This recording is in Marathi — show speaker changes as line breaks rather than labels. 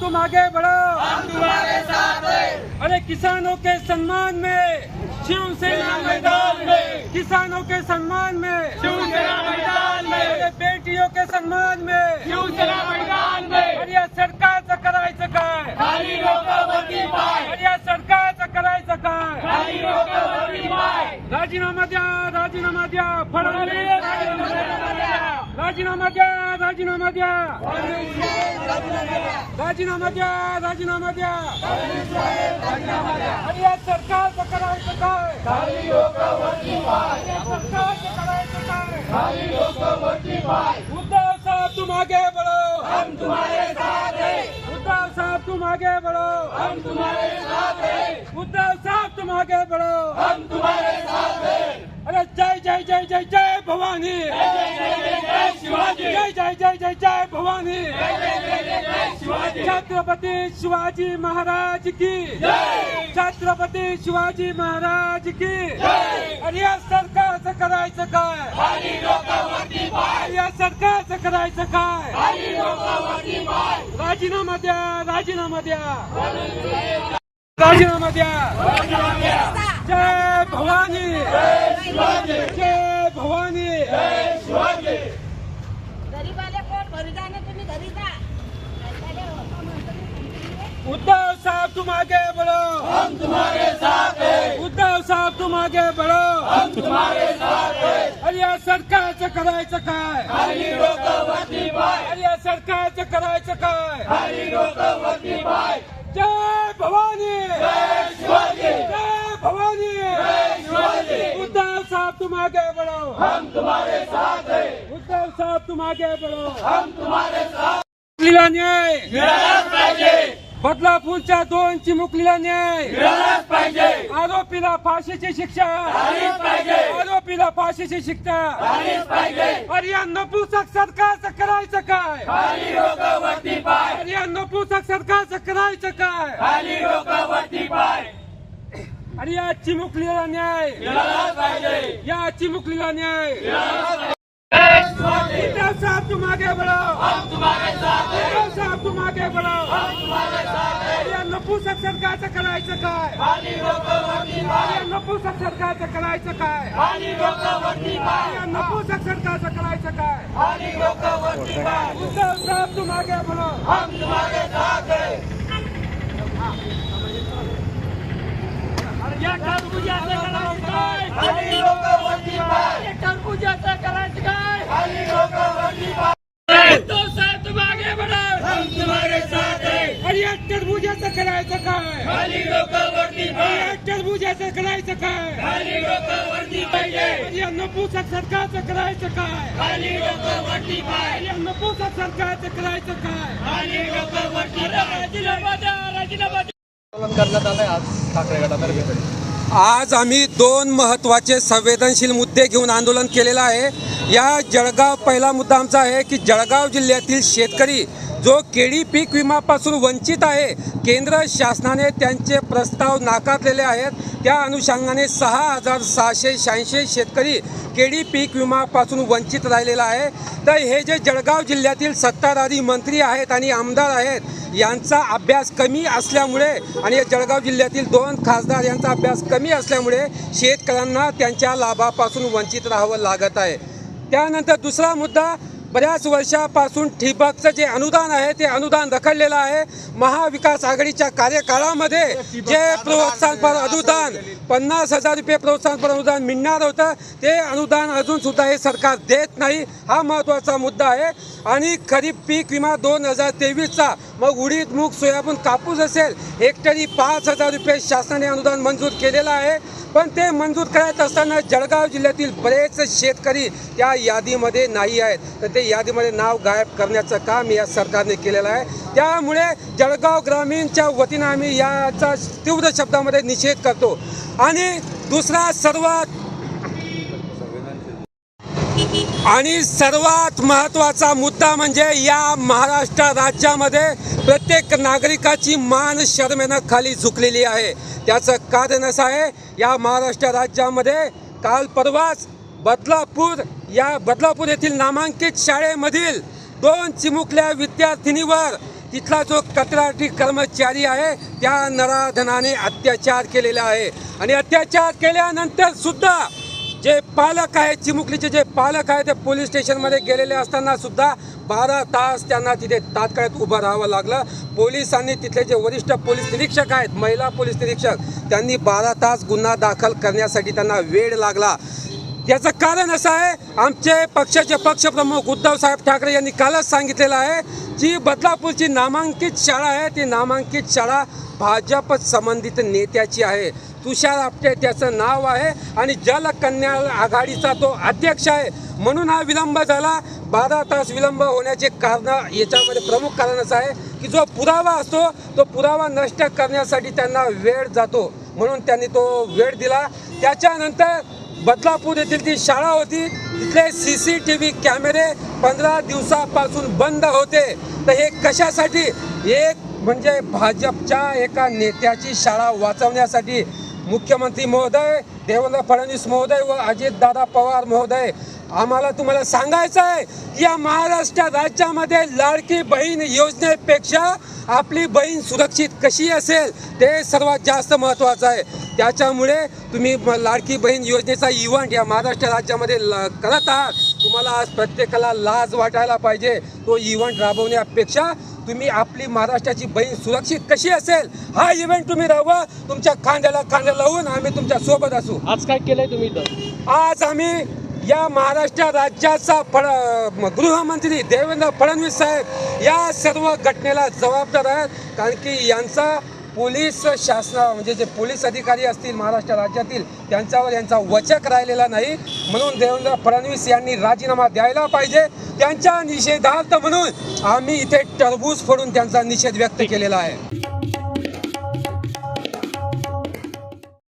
तुम आगे बढ़ो। अरे किसानों के सम्मान में शिवसेना मैदान में किसानों के सम्मान में
शिवसेना मैदान में।
अरे बेटियों के सम्मान में।
शिवसेना मैदान में।
अरे या सरकारचं करायचं काय
खाली लोक वरती पाय
अरे या सरकारचं करायचं काय
खाली लोक वरती पाय
राजीनामा द्या राजीनामा द्या फडणवीस राजीनामा द्या राजीनामा द्या. राजीनामा द्या राजीनामा द्या. आणि या सरकारचं करायचं काय? सरकारचं करायचं काय? उद्धव साहेब तुम आगे बढ़ो
हम तुम्हारे साथ हैं
उद्धव साहब तुम आगे बढ़ो
हम तुम्हारे साथ हैं
उद्धव साहब तुम आगे बढ़ो
हम तुम्हारे साथ हैं
अरे जय जय जय जय जय भवानी।
जय जय जय जय शिवाजी
जय भवानी।
शिवाजी
छत्रपती शिवाजी महाराज की।
छत्रपति
छत्रपती शिवाजी महाराज की। अरे या सरकारचं करायचं काय? अरे या सरकारचं करायचं काय? राजीनामा द्या राजीनामा द्या। राजीनामा द्या। जय भवानी जय भवानी
जय शिवाजी
गरीबाले कोण घरी जा ना तुम्ही घरी जा
उद्धव साहब तुम आगे बढ़ो
हम तुम्हारे साथ हैं।
उद्धव साहब तुम आगे बढ़ो
हम तुम्हारे साथ हैं।
अरे या सरकारचं करायचं काय
खाली लोक वरती पाय
अरे या सरकारचं करायचं काय
खाली लोक वरती पाय
जय भवानी।
जय शिवाजी।
जय भवानी।
जय शिवाजी।
उद्धव साहब तुम आगे बढ़ो
हम तुम्हारे साथ हैं।
साथ तुम आगे बढ़ो
हम तुम्हारे साथ
चिमुकलीला न्याय।
मिळालाच पाहिजे
बदलापूरच्या दोन चिमुकलीला न्याय।
पाहिजे
आरोपीला फाशीची शिक्षा।
पाहिजे
आरोपीला फाशीची शिक्षा।
पाहिजे
अरे या नपुसक सरकारचं करायचं काय
खाली
अरे या नपुसक सरकारचं करायचं काय आणि या चिमुकलीला न्याय। या चिमुकलीला न्याय। साहब तुम आगे बढ़ो।
हम तुम्हारे साथ हैं
उद्धव साहब तुम आगे बढ़ो।
हम तुम्हारे साथ हैं
अरे या नपुसक सरकारचं करायचं काय
खाली लोक वरती
अरे
पाय
या नपुसक सरकारचं करायचं काय
खाली लोक वरती
अरे
पाय
या नपुसक सरकारचं करायचं काय
खाली लोक वरती पाय
उद्धव साहब तुम आगे बढ़ो।
हम तुम्हारे साथ हैं
या टरबुजाचं करायचं काय
खाली लोक वरती पाय
या टरबुजाचं करायचं काय टरबुजाचं करायचं काय
खाली लोक
टरबुजाचं करायचं काय
खाली पाहिजे
नपुसक सरकारचं करायचं काय
खाली
नपुसक सरकारचं करायचं काय
खाली
राजीनामा द्या राजीनामा
करण्यात आलंय आज ठाकरे गटातर्फे.
आज आम्ही दोन महत्त्वाचे संवेदनशील मुद्दे घेऊन आंदोलन केलेलं आहे. या जळगाव पहिला मुद्दा आमचा आहे की जळगाव जिल्ह्यातील शेतकरी जो केळी पीक विमापासून वंचित आहे केंद्र शासनाने त्यांचे प्रस्ताव नाकारलेले आहेत. त्या अनुषंगाने सहा हजार सहाशे शहाऐंशी शेतकरी केळी पीक विमापासून वंचित राहिलेला आहे. तर हे जे जळगाव जिल्ह्यातील सत्ताधारी मंत्री आहेत आणि आमदार आहेत यांचा अभ्यास कमी असल्यामुळे आणि जळगाव जिल्ह्यातील दोन खासदार यांचा अभ्यास कमी असल्यामुळे शेतकऱ्यांना त्यांच्या लाभापासून वंचित राहावं लागत आहे. त्यानंतर दुसरा मुद्दा बऱ्याच वर्षापासून ठिबकचं जे अनुदान आहे ते अनुदान रखडलेलं आहे. महाविकास आघाडीच्या कार्यकाळामध्ये जे प्रोत्साहनपर अनुदान पन्नास हजार रुपये प्रोत्साहनपर अनुदान मिळणार होतं ते अनुदान अजूनसुद्धा हे सरकार देत नाही. हा महत्त्वाचा मुद्दा आहे. आणि खरीप पीक विमा दोन हजार तेवीसचा मग उडीद मूग सोयाबीन कापूस असेल हेक्टरी पाच हजार रुपये शासनाने अनुदान मंजूर केलेलं आहे. पण ते मंजूर करायचं असताना जळगाव जिल्ह्यातील बरेच शेतकरी त्या यादीमध्ये नाही आहेत. तर ते यादीमध्ये नाव गायब करण्याचं काम या सरकारने केलेलं आहे. त्यामुळे जळगाव ग्रामीणच्या वतीनं आम्ही याचा तीव्र शब्दामध्ये निषेध करतो. आणि दुसरा सर्वात आणि सर्वात महत्त्वाचा मुद्दा म्हणजे या महाराष्ट्र राज्यामध्ये प्रत्येक नागरिकाची मान शर्मेनं खाली झुकलेली आहे. त्याचं कारण असं आहे या महाराष्ट्र राज्यामध्ये काल परवाच बदलापूर या बदलापूर येथील नामांकित शाळेमधील दोन चिमुकल्या विद्यार्थिनीवर तिथला जो कंत्राटी कर्मचारी आहे त्या नराधनाने अत्याचार केलेला आहे. आणि अत्याचार केल्यानंतर सुद्धा जे पालक आहेत चिमुकलीचे जे पालक आहेत ते पोलीस स्टेशनमध्ये गेलेले असताना सुद्धा बारा तास त्यांना तिथे तात्काळात उभं राहावं लागलं. पोलिसांनी तिथले जे वरिष्ठ पोलीस निरीक्षक आहेत महिला पोलीस निरीक्षक त्यांनी बारा तास गुन्हा दाखल करण्यासाठी त्यांना वेळ लागला. याचं कारण असं आहे आमचे पक्षाचे पक्षप्रमुख उद्धवसाहेब ठाकरे यांनी कालच सांगितलेलं आहे जी बदलापूरची नामांकित शाळा आहे ती नामांकित शाळा भाजप संबंधित नेत्याची आहे. तुषार आपटे त्याचं नाव आहे आणि जलकन्या आघाडीचा तो अध्यक्ष आहे. म्हणून हा विलंब झाला. बारा तास विलंब होण्याचे कारण याच्यामध्ये प्रमुख कारणच आहे की जो पुरावा असतो तो पुरावा नष्ट करण्यासाठी त्यांना वेळ जातो. म्हणून त्यांनी तो वेळ दिला. त्याच्यानंतर बदलापूर येथील ती शाळा होती तिथले सी सी टी व्ही कॅमेरे पंधरा दिवसापासून बंद होते. तर हे कशासाठी? एक म्हणजे भाजपच्या एका नेत्याची शाळा वाचवण्यासाठी. मुख्यमंत्री महोदय देवेंद्र फडणवीस महोदय व अजितदादा पवार महोदय आम्हाला तुम्हाला सांगायचं आहे की या महाराष्ट्र राज्यामध्ये लाडकी बहीण योजनेपेक्षा आपली बहीण सुरक्षित कशी असेल ते सर्वात जास्त महत्त्वाचं आहे. त्याच्यामुळे तुम्ही लाडकी बहीण योजनेचा इव्हेंट या महाराष्ट्र राज्यामध्ये करत आहात. तुम्हाला आज प्रत्येकाला लाज वाटायला पाहिजे तो इव्हेंट राबवण्यापेक्षा तुम्ही आपली महाराष्ट्राची बहीण सुरक्षित कशी असेल? हा इव्हेंट तुम्ही राबवा. तुमच्या खांद्याला खांदा लावून आम्ही तुमच्यासोबत असू.
आज काय केलंय तुम्ही इथं?
आज आम्ही या महाराष्ट्र राज्याचा फड गृहमंत्री देवेंद्र फडणवीस साहेब या सर्व घटनेला जबाबदार आहेत. कारण की यांचा पोलीस शासना म्हणजे जे पोलीस अधिकारी असतील महाराष्ट्र राज्यातील त्यांच्यावर यांचा वचक राहिलेला नाही. म्हणून देवेंद्र फडणवीस यांनी राजीनामा द्यायला पाहिजे. त्यांच्या निषेधार्थ म्हणून आम्ही इथे टरबूज फोडून त्यांचा निषेध व्यक्त केलेला आहे.